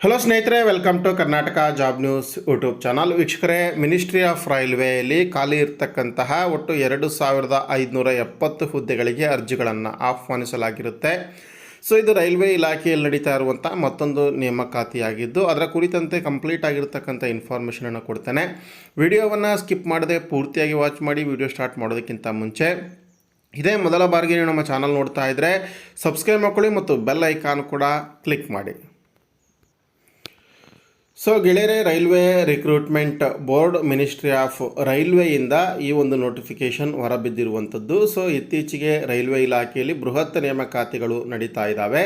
Hello ಸ್ನೇಹಿತರೆ welcome to Karnataka job news YouTube channel ವೀಕ್ಷಕರೇ ministry of ರೈಲ್ವೆಯಲ್ಲಿ ಖಾಲಿ ಇರತಕ್ಕಂತಹ ಒಟ್ಟು ಎರಡು ಸಾವಿರದ ಐದುನೂರ ಎಪ್ಪತ್ತು ಹುದ್ದೆಗಳಿಗೆ ಅರ್ಜಿಗಳನ್ನು ಆಹ್ವಾನಿಸಲಾಗಿರುತ್ತೆ. ಸೊ ಇದು ರೈಲ್ವೆ ಇಲಾಖೆಯಲ್ಲಿ ನಡೀತಾ ಇರುವಂಥ ಮತ್ತೊಂದು ನೇಮಕಾತಿಯಾಗಿದ್ದು, ಅದರ ಕುರಿತಂತೆ ಕಂಪ್ಲೀಟ್ ಆಗಿರ್ತಕ್ಕಂಥ ಇನ್ಫಾರ್ಮೇಷನನ್ನು ಕೊಡ್ತೇನೆ. ವಿಡಿಯೋವನ್ನು ಸ್ಕಿಪ್ ಮಾಡದೆ ಪೂರ್ತಿಯಾಗಿ ವಾಚ್ ಮಾಡಿ ವಿಡಿಯೋ ಸ್ಟಾರ್ಟ್ ಮಾಡೋದಕ್ಕಿಂತ ಮುಂಚೆ, ಇದೇ ಮೊದಲ ಬಾರಿಗೆ ನೀವು ನಮ್ಮ ಚಾನಲ್ ನೋಡ್ತಾ ಇದ್ದರೆ ಸಬ್ಸ್ಕ್ರೈಬ್ ಮಾಡ್ಕೊಳ್ಳಿ ಮತ್ತು ಬೆಲ್ ಐಕಾನ್ ಕೂಡ ಕ್ಲಿಕ್ ಮಾಡಿ. ಸೊ ಗೆಳೆಯರೆ, railway recruitment board ministry of ರೈಲ್ವೆಯಿಂದ ಈ ಒಂದು ನೋಟಿಫಿಕೇಶನ್ ಹೊರಬಿದ್ದಿರುವಂಥದ್ದು. ಸೊ ಇತ್ತೀಚೆಗೆ ರೈಲ್ವೆ ಇಲಾಖೆಯಲ್ಲಿ ಬೃಹತ್ ನೇಮಕಾತಿಗಳು ನಡೀತಾ ಇದ್ದಾವೆ.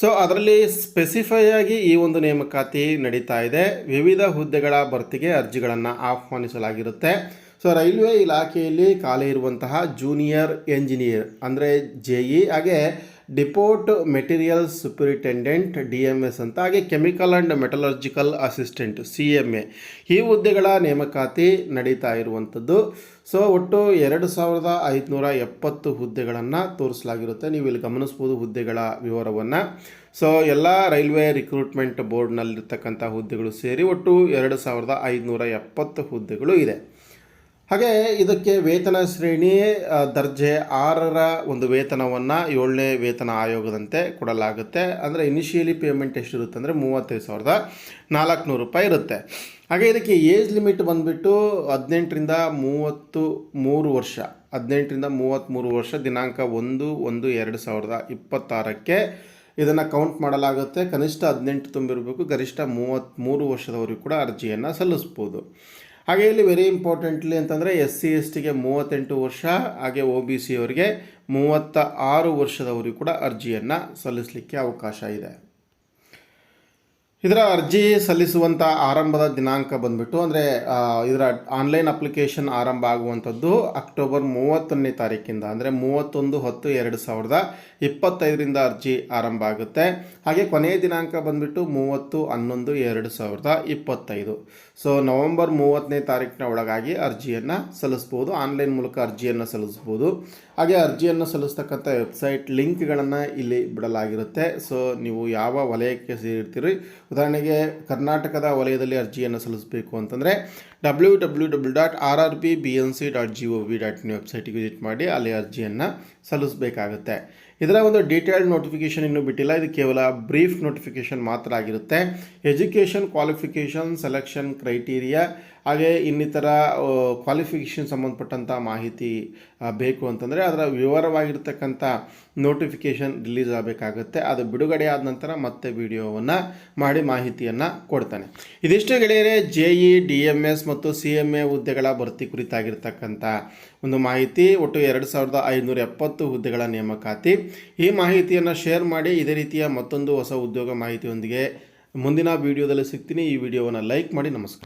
ಸೊ ಅದರಲ್ಲಿ ಸ್ಪೆಸಿಫೈ ಆಗಿ ಈ ಒಂದು ನೇಮಕಾತಿ ನಡೀತಾ ಇದೆ. ವಿವಿಧ ಹುದ್ದೆಗಳ ಭರ್ತಿಗೆ ಅರ್ಜಿಗಳನ್ನು ಆಹ್ವಾನಿಸಲಾಗಿರುತ್ತೆ. ಸೊ ರೈಲ್ವೆ ಇಲಾಖೆಯಲ್ಲಿ ಖಾಲಿ ಇರುವಂತಹ ಜೂನಿಯರ್ ಎಂಜಿನಿಯರ್ ಅಂದರೆ ಜೆ ಇ ಹಾಗೆ depot material superintendent D M S ಅಂತ, ಹಾಗೆ chemical and metallurgical assistant C M A ಈ ಹುದ್ದೆಗಳ ನೇಮಕಾತಿ ನಡೀತಾ ಇರುವಂಥದ್ದು. ಸೊ ಒಟ್ಟು ಎರಡು ಸಾವಿರದ ಐದುನೂರ ಎಪ್ಪತ್ತು ಹುದ್ದೆಗಳನ್ನು ತೋರಿಸಲಾಗಿರುತ್ತೆ. ನೀವು ಇಲ್ಲಿ ಗಮನಿಸ್ಬೋದು ಹುದ್ದೆಗಳ ವಿವರವನ್ನು. ಸೊ ಎಲ್ಲ ರೈಲ್ವೆ ರಿಕ್ರೂಟ್ಮೆಂಟ್ ಬೋರ್ಡ್ನಲ್ಲಿರ್ತಕ್ಕಂಥ ಹುದ್ದೆಗಳು ಸೇರಿ ಒಟ್ಟು ಎರಡು ಸಾವಿರದ ಐದುನೂರ ಎಪ್ಪತ್ತು ಹುದ್ದೆಗಳು ಇದೆ. ಹಾಗೆ ಇದಕ್ಕೆ ವೇತನ ಶ್ರೇಣಿ ದರ್ಜೆ ಆರರ ಒಂದು ವೇತನವನ್ನು ಏಳನೇ ವೇತನ ಆಯೋಗದಂತೆ ಕೊಡಲಾಗುತ್ತೆ. ಅಂದರೆ ಇನಿಷಿಯಲಿ ಪೇಮೆಂಟ್ ಎಷ್ಟಿರುತ್ತೆ ಅಂದರೆ ಮೂವತ್ತೈದು ಸಾವಿರದ ನಾಲ್ಕುನೂರು ರೂಪಾಯಿ ಇರುತ್ತೆ. ಹಾಗೆ ಇದಕ್ಕೆ ಏಜ್ ಲಿಮಿಟ್ ಬಂದುಬಿಟ್ಟು ಹದಿನೆಂಟರಿಂದ ಮೂವತ್ತು ಮೂರು ವರ್ಷ, ಹದಿನೆಂಟರಿಂದ ಮೂವತ್ತ್ಮೂರು ವರ್ಷ, ದಿನಾಂಕ ಒಂದು ಒಂದು, ಎರಡು ಸಾವಿರದ ಇಪ್ಪತ್ತಾರಕ್ಕೆ ಇದನ್ನು ಕೌಂಟ್ ಮಾಡಲಾಗುತ್ತೆ. ಕನಿಷ್ಠ ಹದಿನೆಂಟು ತುಂಬಿರಬೇಕು, ಗರಿಷ್ಠ ಮೂವತ್ತ್ಮೂರು ವರ್ಷದವರೆಗೂ ಕೂಡ ಅರ್ಜಿಯನ್ನು ಸಲ್ಲಿಸ್ಬೋದು. ಹಾಗೆ ಇಲ್ಲಿ ವೆರಿ ಇಂಪಾರ್ಟೆಂಟ್ಲಿ ಅಂತಂದರೆ ಎಸ್ ಸಿ ಎಸ್ ಟಿಗೆ ಮೂವತ್ತೆಂಟು ವರ್ಷ, ಹಾಗೆ ಒ ಬಿ ಸಿ ಅವರಿಗೆ ಮೂವತ್ತ ಆರು ವರ್ಷದವರಿಗೂ ಕೂಡ ಅರ್ಜಿಯನ್ನು ಸಲ್ಲಿಸಲಿಕ್ಕೆ ಅವಕಾಶ ಇದೆ. ಇದರ ಅರ್ಜಿ ಸಲ್ಲಿಸುವಂಥ ಆರಂಭದ ದಿನಾಂಕ ಬಂದ್ಬಿಟ್ಟು, ಅಂದರೆ ಇದರ ಆನ್ಲೈನ್ ಅಪ್ಲಿಕೇಶನ್ ಆರಂಭ ಆಗುವಂಥದ್ದು ಅಕ್ಟೋಬರ್ ಮೂವತ್ತೊಂದನೇ ತಾರೀಕಿಂದ, ಅಂದರೆ ಮೂವತ್ತೊಂದು ಹತ್ತು ಎರಡು ಸಾವಿರದ ಇಪ್ಪತ್ತೈದರಿಂದ ಅರ್ಜಿ ಆರಂಭ ಆಗುತ್ತೆ. ಹಾಗೆ ಕೊನೆಯ ದಿನಾಂಕ ಬಂದ್ಬಿಟ್ಟು ಮೂವತ್ತು ಹನ್ನೊಂದು ಎರಡು ಸಾವಿರದ ಇಪ್ಪತ್ತೈದು. ಸೊ ನವೆಂಬರ್ ಮೂವತ್ತನೇ ತಾರೀಕಿನ ಒಳಗಾಗಿ ಅರ್ಜಿಯನ್ನು ಸಲ್ಲಿಸ್ಬೋದು ಆನ್ಲೈನ್ ಮೂಲಕ ಅರ್ಜಿಯನ್ನು ಸಲ್ಲಿಸ್ಬೋದು. ಹಾಗೆ ಅರ್ಜಿಯನ್ನು ಸಲ್ಲಿಸ್ತಕ್ಕಂಥ ವೆಬ್ಸೈಟ್ ಲಿಂಕ್ಗಳನ್ನು ಇಲ್ಲಿ ಬಿಡಲಾಗಿರುತ್ತೆ. ಸೊ ನೀವು ಯಾವ ವಲಯಕ್ಕೆ ಸೇರಿರ್ತೀರಿ ಉದಾಹರಣೆಗೆ ಕರ್ನಾಟಕದ ವಲಯದಲ್ಲಿ ಅರ್ಜಿಯನ್ನು ಸಲ್ಲಿಸಬೇಕು ಅಂತಂದರೆ W W W dot R R B B N C dot G O V dot in ವೆಬ್ಸೈಟಿಗೆ ವಿಸಿಟ್ ಮಾಡಿ ಅಲ್ಲಿ ಅರ್ಜಿಯನ್ನು ಸಲ್ಲಿಸಬೇಕಾಗುತ್ತೆ. ಇದರ ಒಂದು ಡೀಟೇಲ್ಡ್ ನೋಟಿಫಿಕೇಷನ್ ಇನ್ನೂ ಬಿಟ್ಟಿಲ್ಲ. ಇದು ಕೇವಲ ಬ್ರೀಫ್ ನೋಟಿಫಿಕೇಷನ್ ಮಾತ್ರ ಆಗಿರುತ್ತೆ. ಎಜುಕೇಷನ್ ಕ್ವಾಲಿಫಿಕೇಷನ್ ಸೆಲೆಕ್ಷನ್ ಕ್ರೈಟೀರಿಯಾ ಹಾಗೆ ಇನ್ನಿತರ ಕ್ವಾಲಿಫಿಕೇಷನ್ ಸಂಬಂಧಪಟ್ಟಂಥ ಮಾಹಿತಿ ಬೇಕು ಅಂತಂದರೆ ಅದರ ವಿವರವಾಗಿರ್ತಕ್ಕಂಥ ನೋಟಿಫಿಕೇಷನ್ ರಿಲೀಸ್ ಆಗಬೇಕಾಗುತ್ತೆ. ಅದು ಬಿಡುಗಡೆ ಆದ ನಂತರ ಮತ್ತೆ ವಿಡಿಯೋವನ್ನು ಮಾಡಿ ಮಾಹಿತಿಯನ್ನು ಕೊಡ್ತಾನೆ. ಇದಿಷ್ಟು ಗೆಳೆಯರೆ J E D M S ಮತ್ತು ಸಿ ಎಂ ಎ ಹುದ್ದೆಗಳ ಭರ್ತಿ ಕುರಿತಾಗಿರ್ತಕ್ಕಂಥ ಒಂದು ಮಾಹಿತಿ. ಒಟ್ಟು ಎರಡು ಸಾವಿರದ ಐನೂರ ಎಪ್ಪತ್ತು ಹುದ್ದೆಗಳ ನೇಮಕಾತಿ. ಈ ಮಾಹಿತಿಯನ್ನು ಶೇರ್ ಮಾಡಿ, ಇದೇ ರೀತಿಯ ಮತ್ತೊಂದು ಹೊಸ ಉದ್ಯೋಗ ಮಾಹಿತಿಯೊಂದಿಗೆ ಮುಂದಿನ ವಿಡಿಯೋದಲ್ಲಿ ಸಿಗ್ತೀನಿ. ಈ ವಿಡಿಯೋವನ್ನು ಲೈಕ್ ಮಾಡಿ, ನಮಸ್ಕಾರ.